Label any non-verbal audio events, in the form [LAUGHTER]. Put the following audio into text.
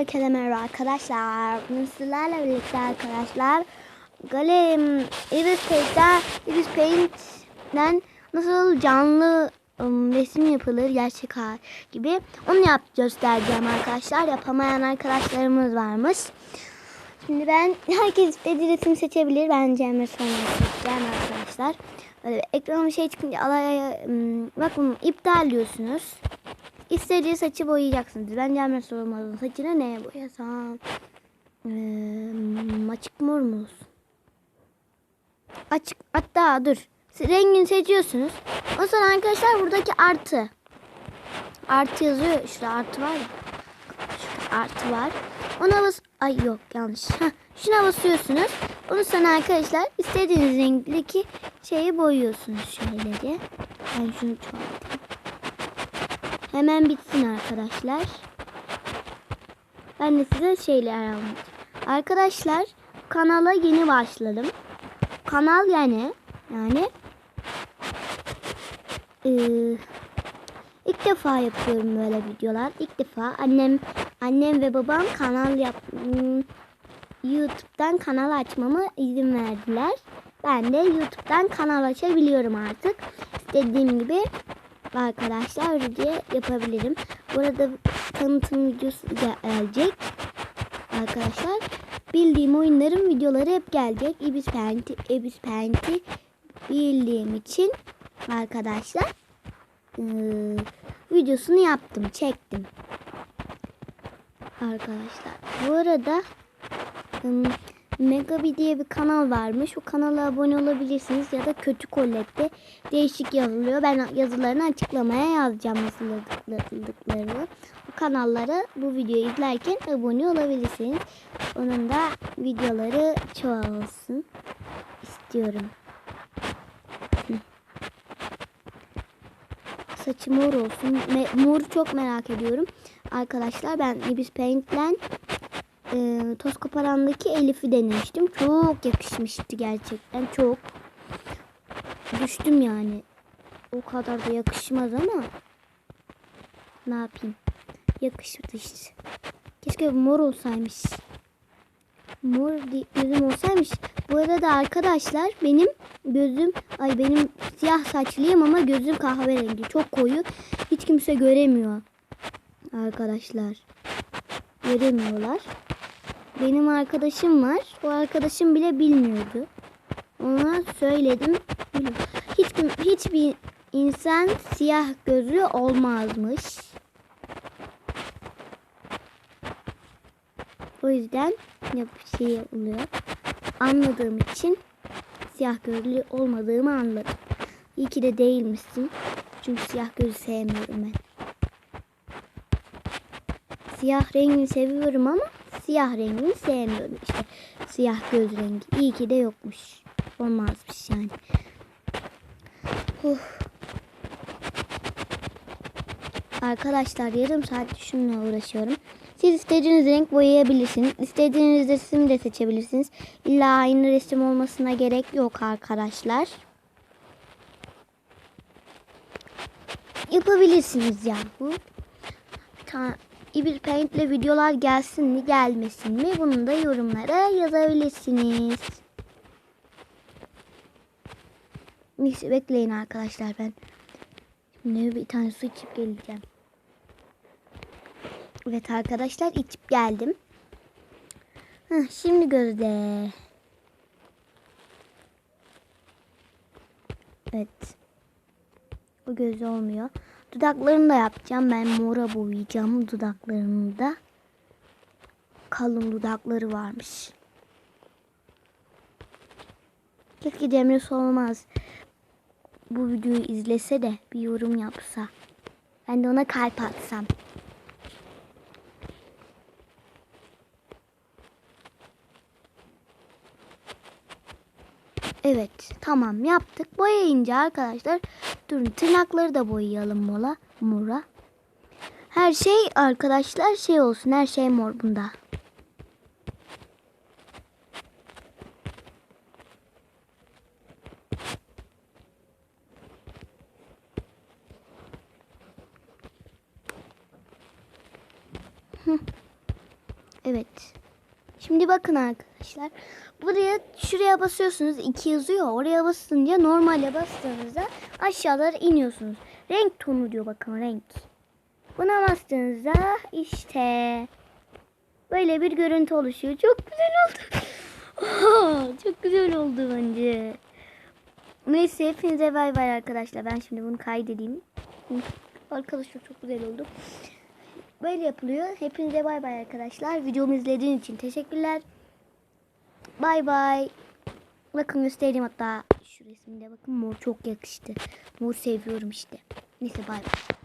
Herkese merhaba arkadaşlar. Bugün sizlerle birlikte arkadaşlar Galem Iris Paint'ten Iris Paint'den nasıl canlı ım, resim yapılır gerçek gibi onu yap göstereceğim arkadaşlar. Yapamayan arkadaşlarımız varmış. Şimdi ben [LAUGHS] herkes istediği resim seçebilir. Ben Cemre sonra seçeceğim arkadaşlar. Böyle bir şey çıkınca alaya ım, bak iptal diyorsunuz. İstediği saçı boyayacaksınız. Ben Cemre sorulmazın saçını neye boyasam? Ee, açık mor mu olsun? Açık hatta dur. Rengini seçiyorsunuz. O zaman arkadaşlar buradaki artı. Artı yazıyor. Şurada artı var ya. Şurada artı var. Ona bas... Ay yok yanlış. Heh, şuna basıyorsunuz. Onu sonra arkadaşlar istediğiniz renkteki şeyi boyuyorsunuz şöyle diye. Ben şunu çoğaltayım. Hemen bitsin arkadaşlar. Ben de size şeyler anlatacağım. Arkadaşlar kanala yeni başladım. Kanal yani yani ee, ilk defa yapıyorum böyle videolar. İlk defa annem annem ve babam kanal yap hmm, YouTube'dan kanal açmamı izin verdiler. Ben de YouTube'dan kanal açabiliyorum artık. İstediğim gibi arkadaşlar video yapabilirim. Burada tanıtım videosu gelecek. Arkadaşlar bildiğim oyunların videoları hep gelecek. Ibis Paint'i, Ibis Paint'i bildiğim için arkadaşlar ıı, videosunu yaptım, çektim. Arkadaşlar bu arada Megabi diye bir kanal varmış. O kanala abone olabilirsiniz ya da kötü kollette değişik yazılıyor. Ben yazılarını açıklamaya yazacağım yazıldıklarını. Bu kanallara bu videoyu izlerken abone olabilirsiniz. Onun da videoları çoğalsın istiyorum. Saçı mor olsun. Me moru çok merak ediyorum. Arkadaşlar ben Ibis Paint'len e, toz koparandaki Elif'i denemiştim. Çok yakışmıştı gerçekten. Çok. Düştüm yani. O kadar da yakışmaz ama ne yapayım? Yakışmadı işte. Keşke mor olsaymış. Mor gözüm olsaymış. Bu arada arkadaşlar benim gözüm ay benim siyah saçlıyım ama gözüm kahverengi. Çok koyu. Hiç kimse göremiyor. Arkadaşlar. Göremiyorlar. Benim arkadaşım var. O arkadaşım bile bilmiyordu. Ona söyledim. Hiç hiçbir insan siyah gözlü olmazmış. O yüzden ne bir şey oluyor. Anladığım için siyah gözlü olmadığımı anladım. İyi ki de değilmişsin. Çünkü siyah gözü sevmiyorum ben. Siyah rengini seviyorum ama siyah rengini sevmiyorum işte. Siyah göz rengi. İyi ki de yokmuş. Olmazmış yani. Uf. Arkadaşlar yarım saat şununla uğraşıyorum. Siz istediğiniz renk boyayabilirsiniz. İstediğiniz resim de seçebilirsiniz. İlla aynı resim olmasına gerek yok arkadaşlar. Yapabilirsiniz ya bu. İbir Paint ile videolar gelsin mi gelmesin mi bunu da yorumlara yazabilirsiniz. Neyse bekleyin arkadaşlar ben. Şimdi bir tane su içip geleceğim. Evet arkadaşlar içip geldim. Heh, şimdi gözde. Evet. O göz olmuyor. Dudaklarını da yapacağım. Ben mora boyayacağım dudaklarını da. Kalın dudakları varmış. Keşke Cemre Solmaz bu videoyu izlese de bir yorum yapsa. Ben de ona kalp atsam. Evet tamam yaptık. Boyayınca arkadaşlar durun tırnakları da boyayalım mola mora. Her şey arkadaşlar şey olsun her şey mor bunda. Evet. Şimdi bakın arkadaşlar. Buraya şuraya basıyorsunuz. iki yazıyor. Oraya basınca normale bastığınızda aşağılara iniyorsunuz. Renk tonu diyor bakın renk. Buna bastığınızda işte böyle bir görüntü oluşuyor. Çok güzel oldu. [LAUGHS] Çok güzel oldu bence. Neyse hepinize bay bay arkadaşlar. Ben şimdi bunu kaydedeyim. Arkadaşlar çok güzel oldu. Böyle yapılıyor. Hepinize bay bay arkadaşlar. Videomu izlediğiniz için teşekkürler. Bay bay. Bakın göstereyim hatta şu resimde bakın mor çok yakıştı. Mor seviyorum işte. Neyse bay bay.